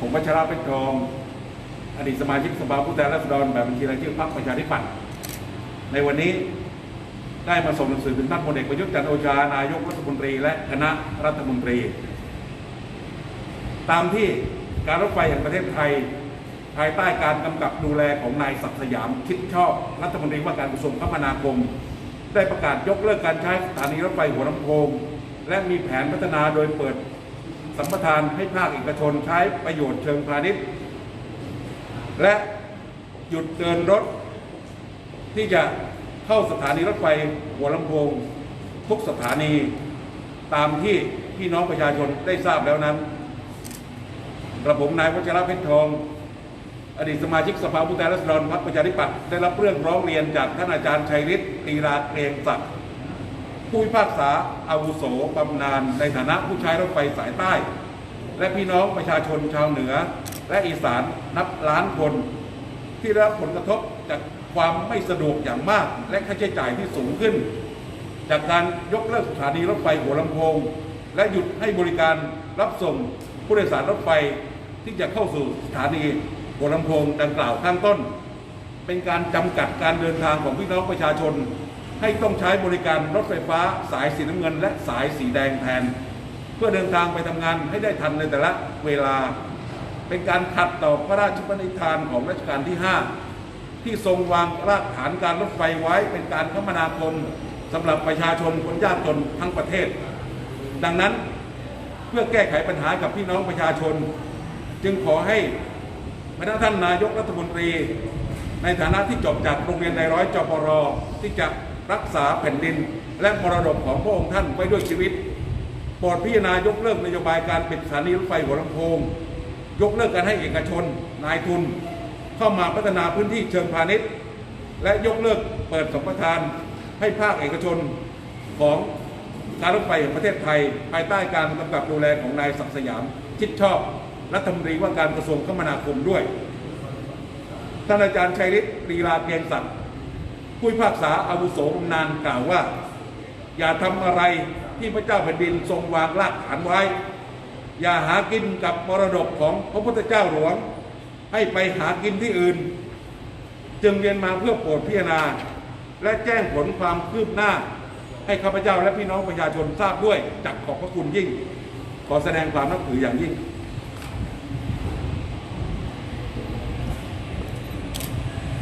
ผมวัชระเป็นทอง อดีตสมาชิกสภาผู้แทนราษฎรแบบบัญชีรายชื่อพรรคประชาธิปัตย์ในวันนี้ได้มาส่งหนังสือถึงท่านพลเอกประยุทธ์จันทร์โอชานายกรัฐมนตรี และคณะรัฐมนตรี ตามที่การรถไฟแห่งประเทศไทย ภายใต้การกำกับดูแลของนายศักดิ์สยามคิดชอบรัฐมนตรีว่าการกระทรวงคมนาคม ได้ประกาศยกเลิกการใช้สถานีรถไฟหัวลำโพงและมีแผนพัฒนาโดยเปิด สัมปทานให้ภาคเอกชนใช้ประโยชน์เชิงพาณิชย์ และหยุดเดินรถ ที่จะเข้าสถานีรถไฟหัวลำโพงทุกสถานีตามที่พี่น้องประชาชนได้ทราบแล้วนั้นกระผมนายวัชระเพชรทอง อดีตสมาชิกสภาผู้แทนราษฎรพรรคประชาธิปัตย์ได้รับเรื่องร้องเรียนจากท่านอาจารย์ชัยฤทธิ์ตีราเกรงศักดิ์ ผู้พิพากษาอาวุโสบำนาญในฐานะผู้ใช้รถไฟสายใต้ และพี่น้องประชาชนชาวเหนือ และอีสานนับล้านคน ที่ได้รับผลกระทบจากความไม่สะดวกอย่างมาก และค่าใช้จ่ายที่สูงขึ้น จากการยกเลิกสถานีรถไฟหัวลำโพง และหยุดให้บริการรับส่งผู้โดยสารรถไฟที่จะเข้าสู่สถานีหัวลำโพงดังกล่าวข้างต้น เป็นการจำกัดการเดินทางของพี่น้องประชาชน ให้ต้องใช้บริการรถไฟฟ้าสายสีน้ำเงิน และสายสีแดงแทน เพื่อเดินทางไปทำงานให้ได้ทันในแต่ละเวลา เป็นการขัดต่อพระราชปณิธานของรัชกาลที่ 5 ที่ทรงวางรากฐานการรถไฟไว้เป็นการคมนาคมสำหรับประชาชนคนยากจนทั้งประเทศ ดังนั้นเพื่อแก้ไขปัญหากับพี่น้องประชาชน จึงขอให้พระท่านนายกรัฐมนตรี ในฐานะที่จบจากโรงเรียนในร้อยจปรที่จะ รักษาแผ่นดิน และมรดกของพระองค์ท่านไว้ด้วยชีวิตโปรดพิจารณายกเลิกนโยบายการปิดสถานีรถไฟหัวลำโพง ยกเลิกการให้เอกชน นายทุน เข้ามาพัฒนาพื้นที่เชิงพาณิชย์ และยกเลิกเปิดสัมปทานให้ภาคเอกชนของการรถไฟแห่งประเทศไทย ภายใต้การกำกับดูแลของนายศักดิ์สยาม ชิดชอบ รัฐมนตรีว่าการกระทรวงคมนาคมด้วยท่านอาจารย์ชัยฤทธิ์ปรีลาเกียงศักดิ์ ผู้พิพากษาอาวุโสนาญกล่าวว่า อย่าทำอะไรที่พระเจ้าแผ่นดินทรงวางรากฐานไว้ อย่าหากินกับมรดกของพระพุทธเจ้าหลวง ให้ไปหากินที่อื่น จึงเรียนมาเพื่อโปรดพิจารณา และแจ้งผลความคืบหน้า ให้ข้าพเจ้าและพี่น้องประชาชนทราบด้วยจากขอบพระคุณยิ่ง ขอแสดงความนับถืออย่างยิ่ง